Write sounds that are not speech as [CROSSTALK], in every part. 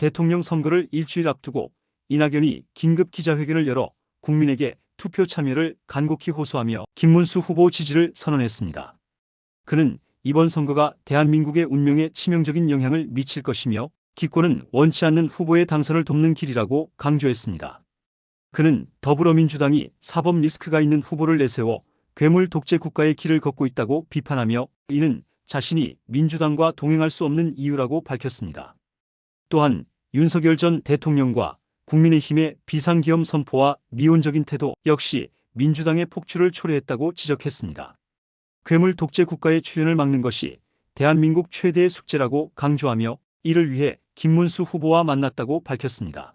대통령 선거를 일주일 앞두고 이낙연이 긴급 기자회견을 열어 국민에게 투표 참여를 간곡히 호소하며 김문수 후보 지지를 선언했습니다. 그는 이번 선거가 대한민국의 운명에 치명적인 영향을 미칠 것이며 기권은 원치 않는 후보의 당선을 돕는 길이라고 강조했습니다. 그는 더불어민주당이 사법 리스크가 있는 후보를 내세워 괴물 독재 국가의 길을 걷고 있다고 비판하며 이는 자신이 민주당과 동행할 수 없는 이유라고 밝혔습니다. 또한 윤석열 전 대통령과 국민의힘의 비상기업 선포와 미온적인 태도 역시 민주당의 폭주를 초래했다고 지적했습니다. 괴물 독재 국가의 출현을 막는 것이 대한민국 최대의 숙제라고 강조하며 이를 위해 김문수 후보와 만났다고 밝혔습니다.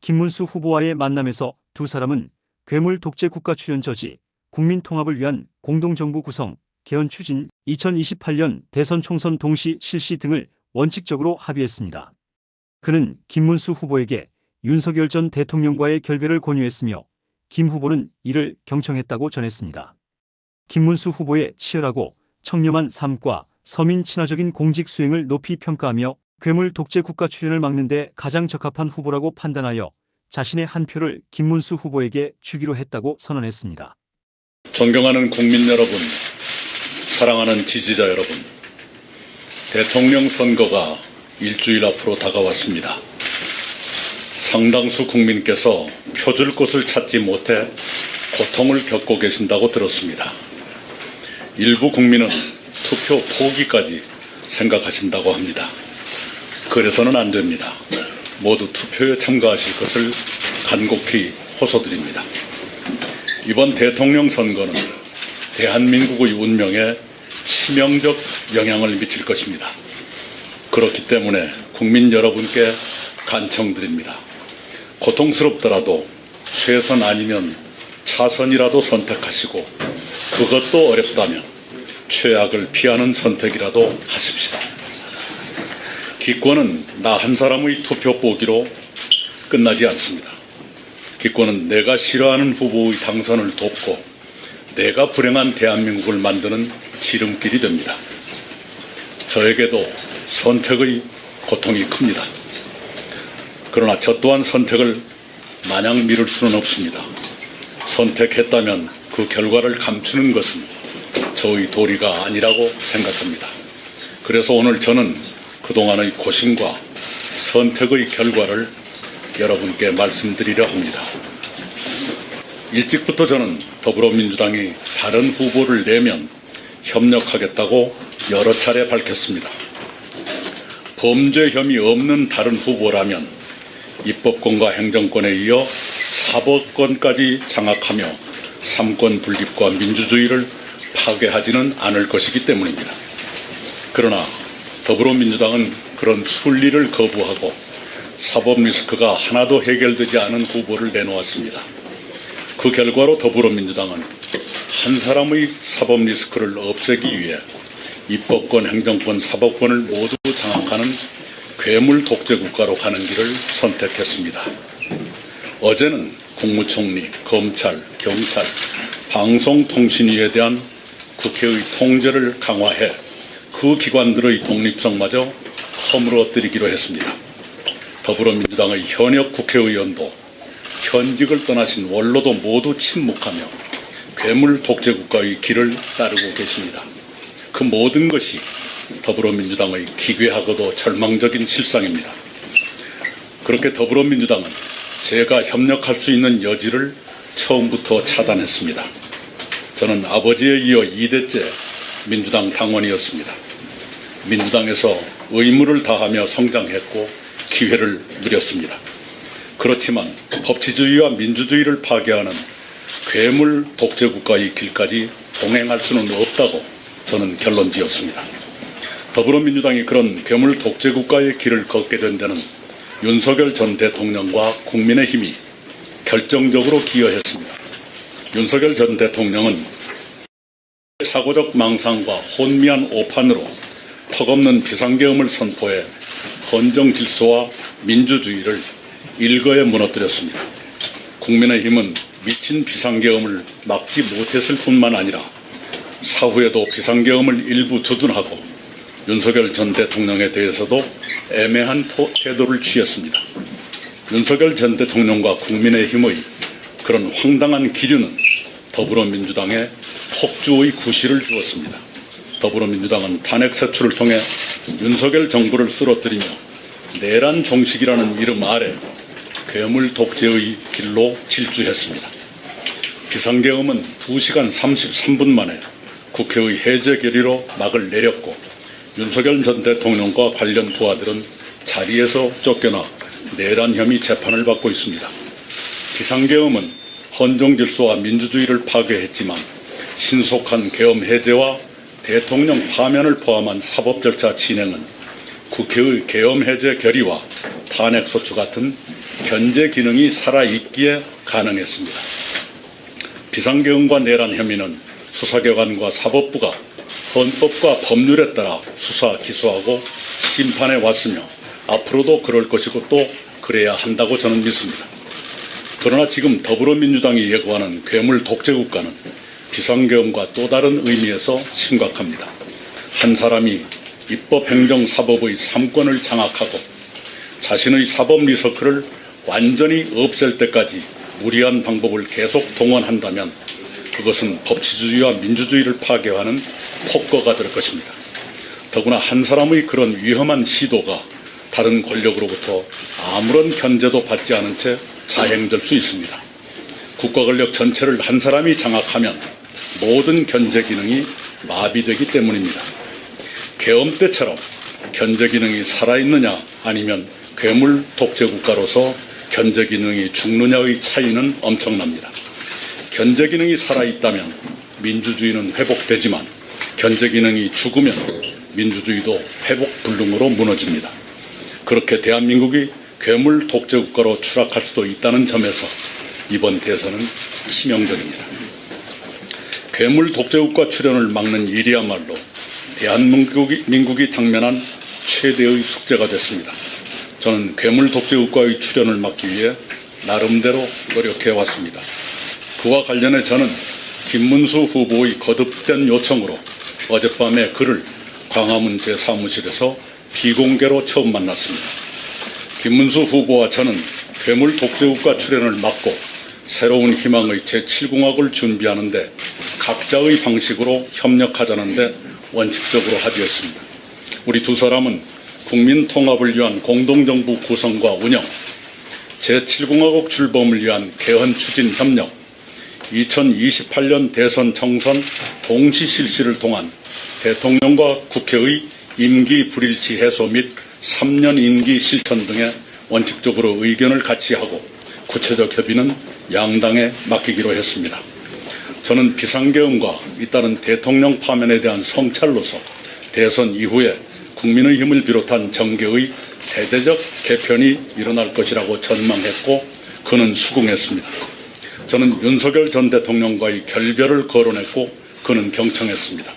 김문수 후보와의 만남에서 두 사람은 괴물 독재 국가 출현 저지, 국민 통합을 위한 공동정부 구성, 개헌 추진, 2028년 대선 총선 동시 실시 등을 원칙적으로 합의했습니다. 그는 김문수 후보에게 윤석열 전 대통령과의 결별을 권유했으며 김 후보는 이를 경청했다고 전했습니다. 김문수 후보의 치열하고 청렴한 삶과 서민 친화적인 공직 수행을 높이 평가하며 괴물 독재 국가 출현을 막는 데 가장 적합한 후보라고 판단하여 자신의 한 표를 김문수 후보에게 주기로 했다고 선언했습니다. 존경하는 국민 여러분, 사랑하는 지지자 여러분, 대통령 선거가 일주일 앞으로 다가왔습니다. 상당수 국민께서 표줄 곳을 찾지 못해 고통을 겪고 계신다고 들었습니다. 일부 국민은 투표 포기까지 생각하신다고 합니다. 그래서는 안 됩니다. 모두 투표에 참가하실 것을 간곡히 호소드립니다. 이번 대통령 선거는 대한민국의 운명에 치명적 영향을 미칠 것입니다. 그렇기 때문에 국민 여러분께 간청드립니다. 고통스럽더라도 최선 아니면 차선이라도 선택하시고 그것도 어렵다면 최악을 피하는 선택이라도 하십시다. 기권은 나 한 사람의 투표 보기로 끝나지 않습니다. 기권은 내가 싫어하는 후보의 당선을 돕고 내가 불행한 대한민국을 만드는 지름길이 됩니다. 저에게도 선택의 고통이 큽니다. 그러나 저 또한 선택을 마냥 미룰 수는 없습니다. 선택했다면 그 결과를 감추는 것은 저의 도리가 아니라고 생각합니다. 그래서 오늘 저는 그동안의 고심과 선택의 결과를 여러분께 말씀드리려 합니다. 일찍부터 저는 더불어민주당이 다른 후보를 내면 협력하겠다고 여러 차례 밝혔습니다. 범죄 혐의 없는 다른 후보라면 입법권과 행정권에 이어 사법권까지 장악하며 삼권 분립과 민주주의를 파괴하지는 않을 것이기 때문입니다. 그러나 더불어민주당은 그런 순리를 거부하고 사법 리스크가 하나도 해결되지 않은 후보를 내놓았습니다. 그 결과로 더불어민주당은 한 사람의 사법 리스크를 없애기 위해 입법권, 행정권, 사법권을 모두 장악하는 괴물 독재 국가로 가는 길을 선택했습니다. 어제는 국무총리, 검찰, 경찰, 방송통신위에 대한 국회의 통제를 강화해 그 기관들의 독립성마저 허물어뜨리기로 했습니다. 더불어민주당의 현역 국회의원도 현직을 떠나신 원로도 모두 침묵하며 괴물 독재 국가의 길을 따르고 계십니다. 그 모든 것이 더불어민주당의 기괴하고도 절망적인 실상입니다. 그렇게 더불어민주당은 제가 협력할 수 있는 여지를 처음부터 차단했습니다. 저는 아버지에 이어 2대째 민주당 당원이었습니다. 민주당에서 의무를 다하며 성장했고 기회를 누렸습니다. 그렇지만 법치주의와 민주주의를 파괴하는 괴물 독재 국가의 길까지 동행할 수는 없다고 저는 결론 지었습니다. 더불어민주당이 그런 괴물 독재 국가의 길을 걷게 된 데는 윤석열 전 대통령과 국민의힘이 결정적으로 기여했습니다. 윤석열 전 대통령은 차고적 망상과 혼미한 오판으로 턱없는 비상계엄을 선포해 헌정 질서와 민주주의를 일거에 무너뜨렸습니다. 국민의힘은 미친 비상계엄을 막지 못했을 뿐만 아니라 사후에도 비상계엄을 일부 두둔하고 윤석열 전 대통령에 대해서도 애매한 토- 태도를 취했습니다. 윤석열 전 대통령과 국민의힘의 그런 황당한 기류는 더불어민주당에 폭주의 구실을 주었습니다. 더불어민주당은 탄핵 세출을 통해 윤석열 정부를 쓰러뜨리며 내란 종식이라는 이름 아래 괴물 독재의 길로 질주했습니다. 비상계엄은 2시간 33분 만에 국회의 해제 결의로 막을 내렸고 윤석열 전 대통령과 관련 부하들은 자리에서 쫓겨나 내란 혐의 재판을 받고 있습니다. 비상계엄은 헌정 질서와 민주주의를 파괴했지만 신속한 계엄 해제와 대통령 파면을 포함한 사법 절차 진행은 국회의 계엄 해제 결의와 탄핵 소추 같은 견제 기능이 살아있기에 가능했습니다. 비상계엄과 내란 혐의는 수사기관과 사법부가 헌법과 법률에 따라 수사, 기소하고 심판해 왔으며 앞으로도 그럴 것이고 또 그래야 한다고 저는 믿습니다. 그러나 지금 더불어민주당이 예고하는 괴물 독재국가는 비상계엄과 또 다른 의미에서 심각합니다. 한 사람이 입법, 행정, 사법의 삼권을 장악하고 자신의 사법 리서클을 완전히 없앨 때까지 무리한 방법을 계속 동원한다면 그것은 법치주의와 민주주의를 파괴하는 폭거가 될 것입니다. 더구나 한 사람의 그런 위험한 시도가 다른 권력으로부터 아무런 견제도 받지 않은 채 자행될 수 있습니다. 국가 권력 전체를 한 사람이 장악하면 모든 견제 기능이 마비되기 때문입니다. 계엄 때처럼 견제 기능이 살아있느냐 아니면 괴물 독재 국가로서 견제 기능이 죽느냐의 차이는 엄청납니다. 견제 기능이 살아있다면 민주주의는 회복되지만 견제 기능이 죽으면 민주주의도 회복 불능으로 무너집니다. 그렇게 대한민국이 괴물 독재 국가로 추락할 수도 있다는 점에서 이번 대선은 치명적입니다. 괴물 독재 국가 출현을 막는 일이야말로 대한민국이 민국이 당면한 최대의 숙제가 됐습니다. 저는 괴물 독재 국가의 출현을 막기 위해 나름대로 노력해 왔습니다. 그와 관련해 저는 김문수 후보의 거듭된 요청으로 어젯밤에 그를 광화문 제 사무실에서 비공개로 처음 만났습니다. 김문수 후보와 저는 괴물 독재국가 출현을 막고 새로운 희망의 제7공학을 준비하는데 각자의 방식으로 협력하자는데 원칙적으로 합의했습니다. 우리 두 사람은 국민 통합을 위한 공동정부 구성과 운영, 제7공화국 출범을 위한 개헌 추진 협력, 2028년 대선 총선 동시 실시를 통한 대통령과 국회의 임기 불일치 해소 및 3년 임기 실천 등에 원칙적으로 의견을 같이 하고 구체적 협의는 양당에 맡기기로 했습니다. 저는 비상계엄과 잇따른 대통령 파면에 대한 성찰로서 대선 이후에 국민의힘을 비롯한 정계의 대대적 개편이 일어날 것이라고 전망했고 그는 수긍했습니다. 저는 윤석열 전 대통령과의 결별을 거론했고 그는 경청했습니다.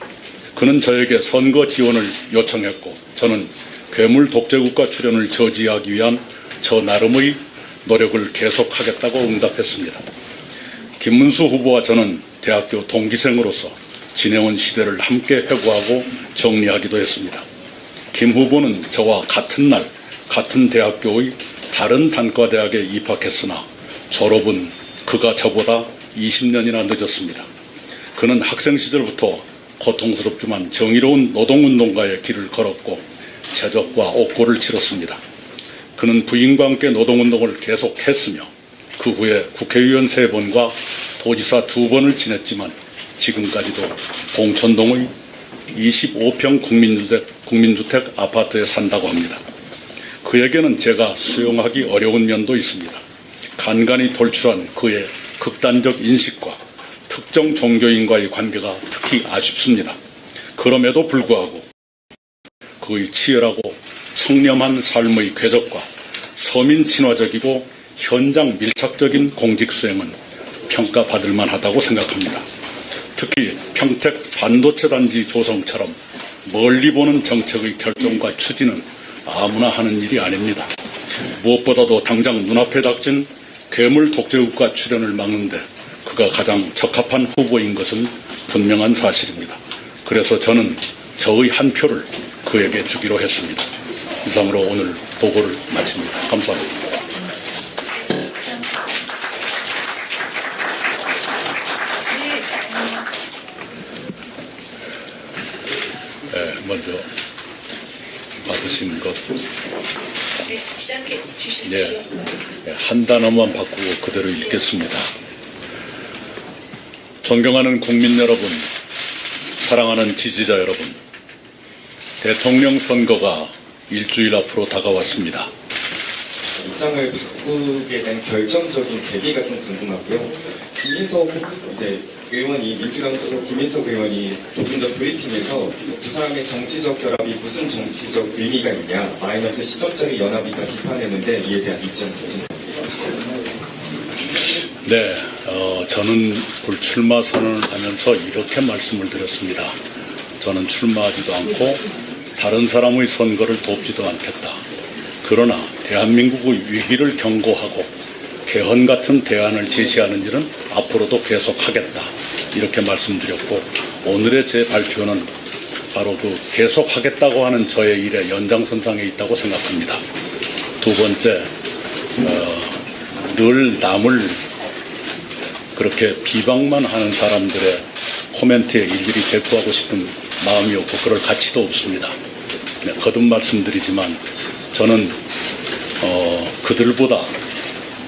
그는 저에게 선거 지원을 요청했고 저는 괴물 독재국가 출현을 저지하기 위한 저 나름의 노력을 계속하겠다고 응답했습니다. 김문수 후보와 저는 대학교 동기생으로서 지내온 시대를 함께 회고하고 정리하기도 했습니다. 김 후보는 저와 같은 날 같은 대학교의 다른 단과대학에 입학했으나 졸업은 그가 저보다 20년이나 늦었습니다. 그는 학생 시절부터 고통스럽지만 정의로운 노동운동가의 길을 걸었고 제적과 옥고를 치렀습니다. 그는 부인과 함께 노동운동을 계속했으며 그 후에 국회의원 세 번과 도지사 두 번을 지냈지만 지금까지도 봉천동의 25평 국민주택, 국민주택 아파트에 산다고 합니다. 그에게는 제가 수용하기 어려운 면도 있습니다. 간간히 돌출한 그의 극단적 인식과 특정 종교인과의 관계가 특히 아쉽습니다. 그럼에도 불구하고 그의 치열하고 청렴한 삶의 궤적과 서민 친화적이고 현장 밀착적인 공직 수행은 평가받을 만하다고 생각합니다. 특히 평택 반도체 단지 조성처럼 멀리 보는 정책의 결정과 추진은 아무나 하는 일이 아닙니다. 무엇보다도 당장 눈앞에 닥친 괴물 독재국가 출현을 막는데 그가 가장 적합한 후보인 것은 분명한 사실입니다. 그래서 저는 저의 한 표를 그에게 주기로 했습니다. 이상으로 오늘 보고를 마칩니다. 감사합니다. 네, 먼저 받으신 것 네, 시작해 주십시오. 네, 네, 한 단어만 바꾸고 그대로 읽겠습니다. 존경하는 국민 여러분, 사랑하는 지지자 여러분, 대통령 선거가 일주일 앞으로 다가왔습니다. 입장을 바꾸게 된 결정적인 계기가 좀 궁금하고요. 김인석 이제 의원이 민주당 소속 김인석 의원이 조금 전 브리핑에서 두 사람의 정치적 결합이 무슨 정치적 의미가 있냐 마이너스 10점짜리 연합이다 비판했는데 이에 대한 입장 네, 어, 저는 불출마 선언을 하면서 이렇게 말씀을 드렸습니다. 저는 출마하지도 않고 다른 사람의 선거를 돕지도 않겠다. 그러나 대한민국의 위기를 경고하고 개헌 같은 대안을 제시하는 일은 앞으로도 계속하겠다. 이렇게 말씀드렸고 오늘의 제 발표는 바로 그 계속하겠다고 하는 저의 일의 연장선상에 있다고 생각합니다. 두 번째, 어, 늘 남을 그렇게 비방만 하는 사람들의 코멘트에 일일이 대꾸하고 싶은 마음이 없고 그럴 가치도 없습니다. 네, 거듭 말씀드리지만 저는 어, 그들보다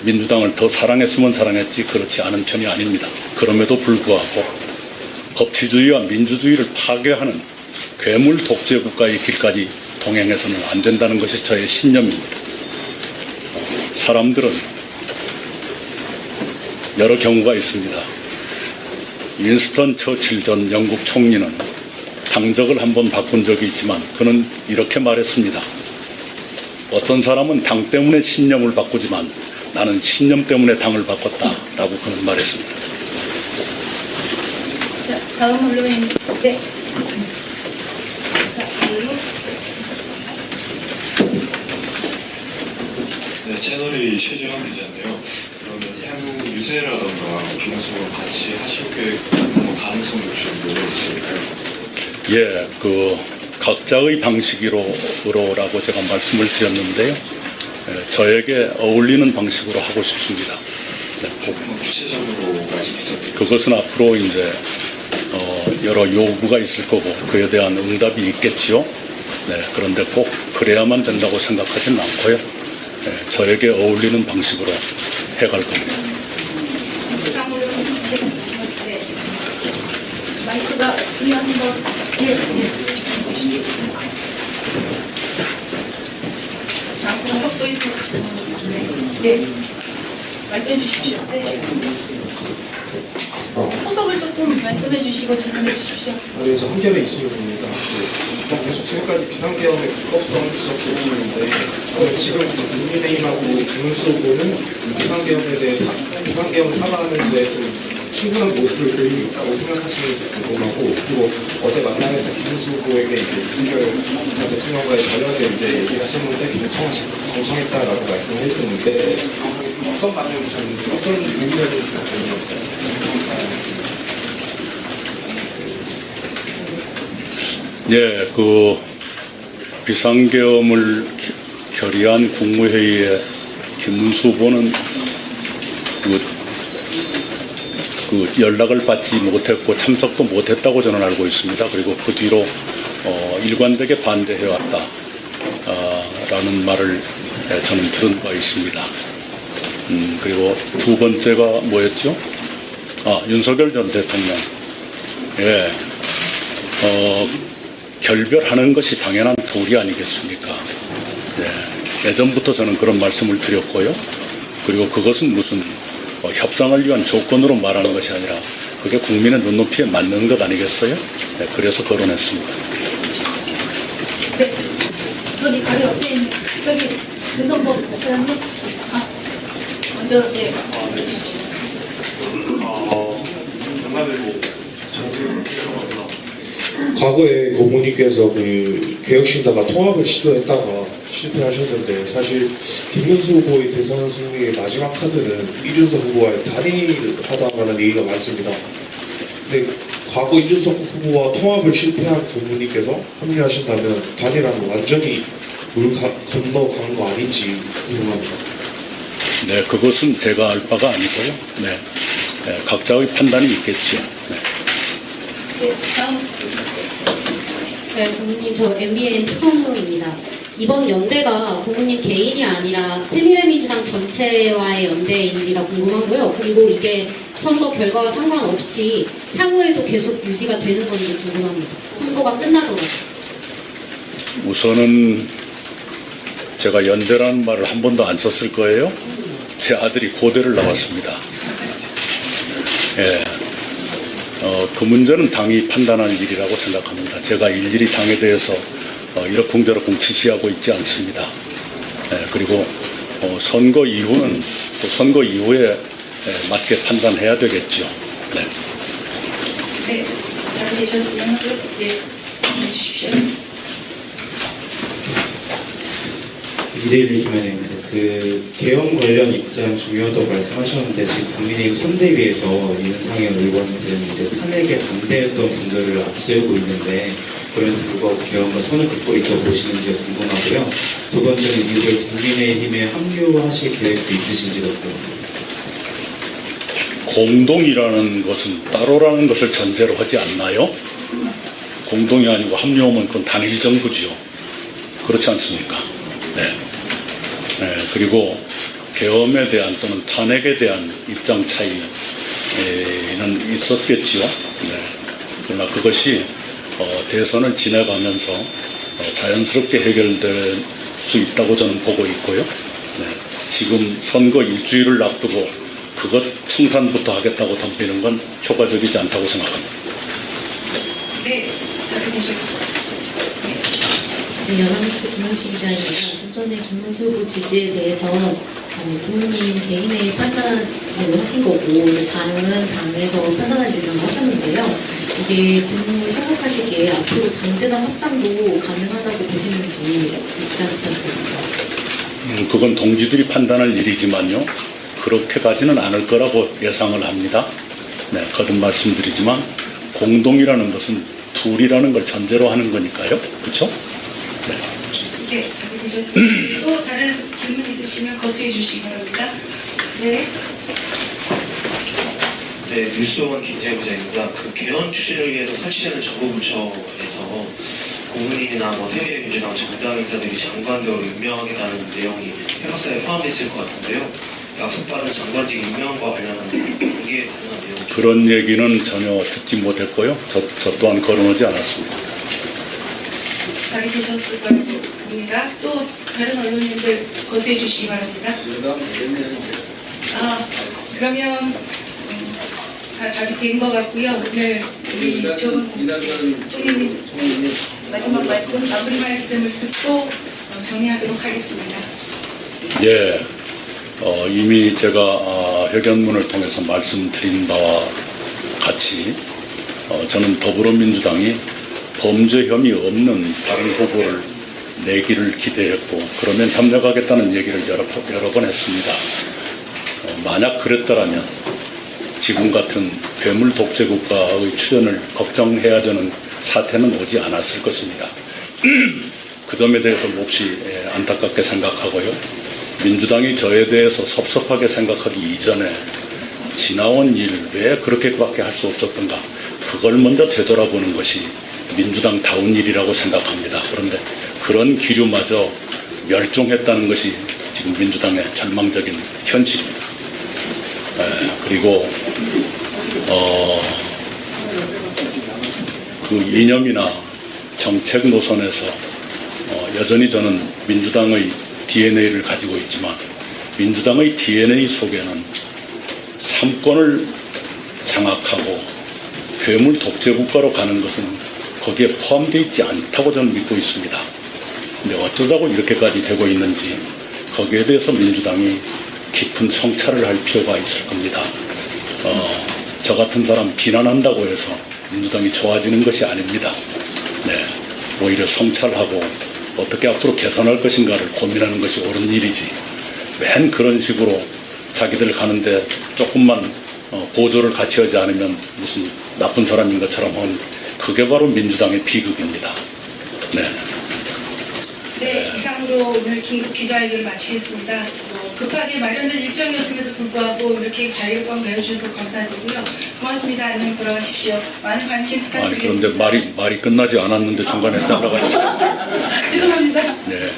민주당을 더 사랑했으면 사랑했지 그렇지 않은 편이 아닙니다. 그럼에도 불구하고 법치주의와 민주주의를 파괴하는 괴물 독재 국가의 길까지 동행해서는 안 된다는 것이 저의 신념입니다. 어, 사람들은 여러 경우가 있습니다. 윈스턴 처칠 전 영국 총리는 당적을 한번 바꾼 적이 있지만 그는 이렇게 말했습니다. 어떤 사람은 당 때문에 신념을 바꾸지만 나는 신념 때문에 당을 바꿨다라고 그는 말했습니다. 자, 다음 언론인 네. 네, 채널이 최재원 기자인데요. 그러면 향후 유세라던가 김수와 같이 하실 계획, 뭐 가능성 혹시 뭐가 있을까요? 예, 그 각자의 방식으로라고 제가 말씀을 드렸는데요. 예, 저에게 어울리는 방식으로 하고 싶습니다. 네. 그것은 앞으로 이제 어, 여러 요구가 있을 거고 그에 대한 응답이 있겠지요. 네, 그런데 꼭 그래야만 된다고 생각하지는 않고요. 네, 저에게 어울리는 방식으로 해갈 겁니다. 네. 마이크가 중요한 거 장소는 협소인 네. 네. 말씀해 주십시오. 네. 소속을 조금 말씀해 주시고 질문해 주십시오. 한결의 이수혁입니다. 네, 계속 지금까지 비상계엄의 불법성 지적해오는데 어, 지금 국민의힘하고 김문수 후보는 비상계엄에 대해서 비상계엄 사과하는 데좀 충분한 모습을 보이고 있다고 생각하시는지 궁금하고 그리고 어제 만남에서 김문수 후보에게 이제 윤석열 전 대통령과의 저녁에 이제 얘기를 하셨는데 굉장히 청하시- 정성했다라고 말씀을 해주셨는데 어떤 반응을 주셨는지 어떤 의미를 주셨는지 예, 그 비상계엄을 겨- 결의한 국무회의에 김문수 후보는 그, 그 연락을 받지 못했고 참석도 못했다고 저는 알고 있습니다. 그리고 그 뒤로 어, 일관되게 반대해왔다. 아, 라는 말을 예, 저는 들은 바 있습니다. 음, 그리고 두 번째가 뭐였죠? 아, 윤석열 전 대통령. 예. 어, 결별하는 것이 당연한 도리 아니겠습니까? 네. 예전부터 저는 그런 말씀을 드렸고요. 그리고 그것은 무슨 어, 협상을 위한 조건으로 말하는 것이 아니라 그게 국민의 눈높이에 맞는 것 아니겠어요? 네, 그래서 거론했습니다. 네. 저기 바로 옆에 있는 저기 윤선보 사장님. 아, 먼저 네. 과거에 고모님께서 그 개혁신당과 통합을 시도했다가 실패하셨는데 사실 김문수 후보의 대선 승리의 마지막 카드는 이준석 후보와의 단일을 하다라는 얘기가 많습니다. 근데 과거 이준석 후보와 통합을 실패한 고모님께서 합류하신다면 단일화는 완전히 물 가- 건너간 거 아닌지 궁금합니다. 네, 그것은 제가 알 바가 아니고요. 네, 네, 각자의 판단이 있겠죠. 네. 네, 다음 네, 부모님 저 MBN 표성우입니다. 이번 연대가 부모님 개인이 아니라 새미래민주당 전체와의 연대인지가 궁금하고요. 그리고 이게 선거 결과와 상관없이 향후에도 계속 유지가 되는 건지 궁금합니다. 선거가 끝나더라도. 우선은 제가 연대라는 말을 한 번도 안 썼을 거예요. 제 아들이 고대를 나왔습니다. 예. 어, 그 문제는 당이 판단하는 일이라고 생각합니다. 제가 일일이 당에 대해서 어, 이러쿵저러쿵 지시하고 있지 않습니다. 예, 그리고 어, 선거 이후는 또 선거 이후에 예, 맞게 판단해야 되겠죠. 네. 네, 잘 되셨으면 네, 해주십시오. 이대일 김현입니다. 그 개헌 관련 입장 중요하다고 말씀하셨는데 지금 국민의힘 선대위에서 윤상현 의원들은 이제 탄핵에 반대했던 분들을 앞세우고 있는데 그럼에도 불구하고 개헌과 선을 긋고 있다고 보시는지 궁금하고요. 두 번째는 이후에 국민의힘에 합류하실 계획도 있으신지도 궁금합니다. 공동이라는 것은 따로라는 것을 전제로 하지 않나요? 공동이 아니고 합류하면 그건 단일 정부지요. 그렇지 않습니까? 네. 네, 그리고 계엄에 대한 또는 탄핵에 대한 입장 차이는 있었겠지요. 네. 그러나 그것이 어, 대선을 지나가면서 어, 자연스럽게 해결될 수 있다고 저는 보고 있고요. 네. 지금 선거 일주일을 앞두고 그것 청산부터 하겠다고 덤비는 건 효과적이지 않다고 생각합니다. 네. 네, 연합뉴스 김영식 기자입니다. 좀 전에 김문수 후보 지지에 대해서 어, 부모님 개인의 판단으로 하신 거고 이제 당은 당에서 판단할 일이라고 하셨는데요. 이게 부모님이 생각하시기에 앞으로 당대당 합당도 가능하다고 보시는지 입장 부탁드립니다. 음, 그건 동지들이 판단할 일이지만요. 그렇게 가지는 않을 거라고 예상을 합니다. 네, 거듭 말씀드리지만 공동이라는 것은 둘이라는 걸 전제로 하는 거니까요. 그렇죠? 네, 잘 되셨습니다. 또 다른 질문 있으시면 거수해 주시기 바랍니다. 네. 네, 뉴스원 김재현 기자입니다. 그 개헌 추진을 위해서 설치되는 정보부처에서 국민이나 뭐 새미래민주당 정당 인사들이 장관으로 임명하겠다는 내용이 회박사에 포함되어 있을 것 같은데요. 약속받은 장관직 임명과 관련한 공개 가능한 내용 그런 얘기는 전혀 듣지 못했고요. 저, 저 또한 거론하지 않았습니다. 잘 되셨을 거라고 봅니다. 또 다른 언론인들 거수해 주시기 바랍니다. 아, 그러면 음, 다 답이 된것 같고요. 오늘 우리 좀 총리님 마지막 말씀, 마무리 말씀을 듣고 어, 정리하도록 하겠습니다. 예, 어, 이미 제가 아, 회견문을 통해서 말씀드린 바와 같이 어, 저는 더불어민주당이 범죄 혐의 없는 다른 후보를 내기를 기대했고 그러면 협력하겠다는 얘기를 여러, 번- 여러 번 했습니다. 어, 만약 그랬더라면 지금 같은 괴물 독재 국가의 출현을 걱정해야 되는 사태는 오지 않았을 것입니다. [CLEARS THROAT] 그 점에 대해서 몹시 예, 안타깝게 생각하고요. 민주당이 저에 대해서 섭섭하게 생각하기 이전에 지나온 일 왜 그렇게밖에 할 수 없었던가 그걸 먼저 되돌아보는 것이 민주당 다운 일이라고 생각합니다. 그런데 그런 기류마저 멸종했다는 것이 지금 민주당의 절망적인 현실입니다. 에, 그리고 어, 그 이념이나 정책 노선에서 어, 여전히 저는 민주당의 DNA를 가지고 있지만 민주당의 DNA 속에는 삼권을 장악하고 괴물 독재 국가로 가는 것은 거기에 포함되어 있지 않다고 저는 믿고 있습니다. 근데 어쩌자고 이렇게까지 되고 있는지 거기에 대해서 민주당이 깊은 성찰을 할 필요가 있을 겁니다. 어, 저 같은 사람 비난한다고 해서 민주당이 좋아지는 것이 아닙니다. 네, 오히려 성찰하고 어떻게 앞으로 개선할 것인가를 고민하는 것이 옳은 일이지. 맨 그런 식으로 자기들 가는데 조금만 어, 보조를 같이 하지 않으면 무슨 나쁜 사람인 것처럼 하는 그게 바로 민주당의 비극입니다. 네. 네, 이상으로 오늘 긴급 기자회견을 마치겠습니다. 뭐 급하게 마련된 일정이었음에도 불구하고 이렇게 자리를 꽉 내어주셔서 감사드리고요. 고맙습니다. 안녕 돌아가십시오. 많은 관심 아니 부탁드리겠습니다. 그런데 말이 말이 끝나지 않았는데 중간에 잘라가지고. [LAUGHS] 죄송합니다. 네,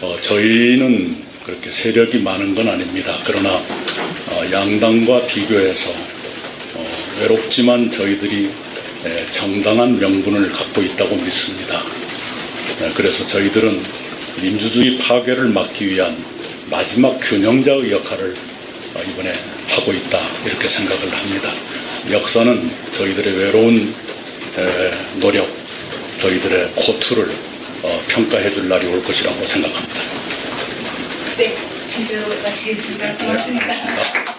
어, 저희는 그렇게 세력이 많은 건 아닙니다. 그러나 어, 양당과 비교해서 어, 외롭지만 저희들이 에, 정당한 명분을 갖고 있다고 믿습니다. 네, 그래서 저희들은 민주주의 파괴를 막기 위한 마지막 균형자의 역할을 어, 이번에 하고 있다 이렇게 생각을 합니다. 역사는 저희들의 외로운 에, 노력, 저희들의 고투를 어, 평가해 줄 날이 올 것이라고 생각합니다. 네, 진짜로 마치겠습니다. 고맙습니다. 고맙습니다.